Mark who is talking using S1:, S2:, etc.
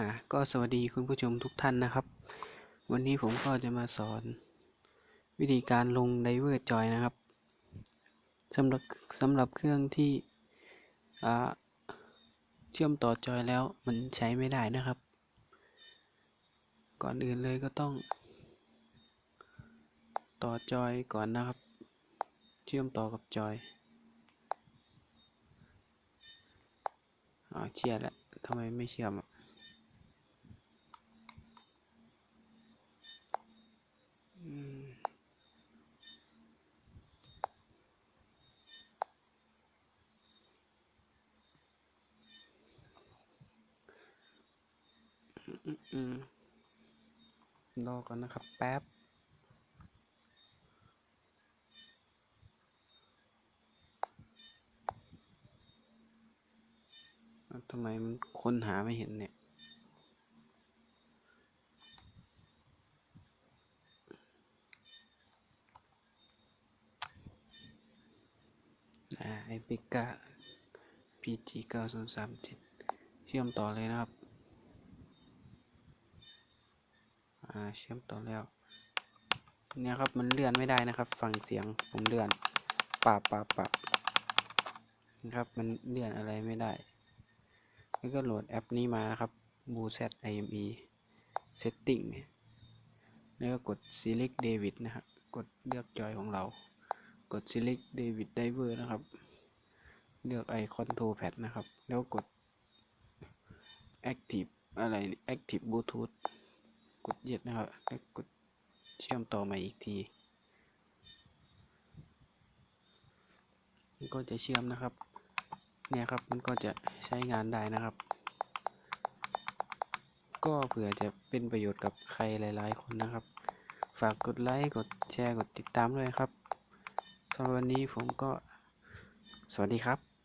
S1: อ่าก็สวัสดีคุณผู้ชมทุกท่านนะครับ วันนี้ผมก็จะมาสอน วิธีการลง Diver Joy นะครับสำหรับสำหรับเครื่องที่อ่าเชื่อมต่อจอยแล้วมันใช้ไม่ได้นะครับ ก่อนอื่นเลยก็ต้อง ต่อจอยก่อนนะครับ เชื่อมต่อกับจอยอ๋อเชียร์แล้วทำไมไม่เชื่อมอะ อืมรอก่อนนะครับ แป๊บ ทำไมมันค้นหาไม่เห็นเนี่ยอ่าไอพิก้า PG 9037เชื่อมต่อเลยนะครับ อ่าเชื่อมต่อแล้ว เนี่ยครับมันเลื่อนไม่ได้นะครับ ฟังเสียงผมเลื่อนปับปับปับนะครับมันเลื่อนอะไรไม่ได้ แล้วก็โหลดแอปนี้มานะครับ b o o z IME Setting แล้วก็กด Select David นะครับกดเลือกจอยของเรา กด Select David Diver นะครับ เลือกไอคอนโทรแพดนะครับ แล้วกด Active อะไร Active Bluetooth กดเย็ดนะครับ แล้วกดเชื่อมต่อมาอีกทีมันก็จะเชื่อมนะครับ เนี่ยครับมันก็จะใช้งานได้นะครับ ก็เผื่อจะเป็นประโยชน์กับใครหลายๆ คนนะครับ ฝากกดไลค์ กดแชร์ กดติดตามด้วยครับสำหรับวันนี้ผมก็สวัสดีครับ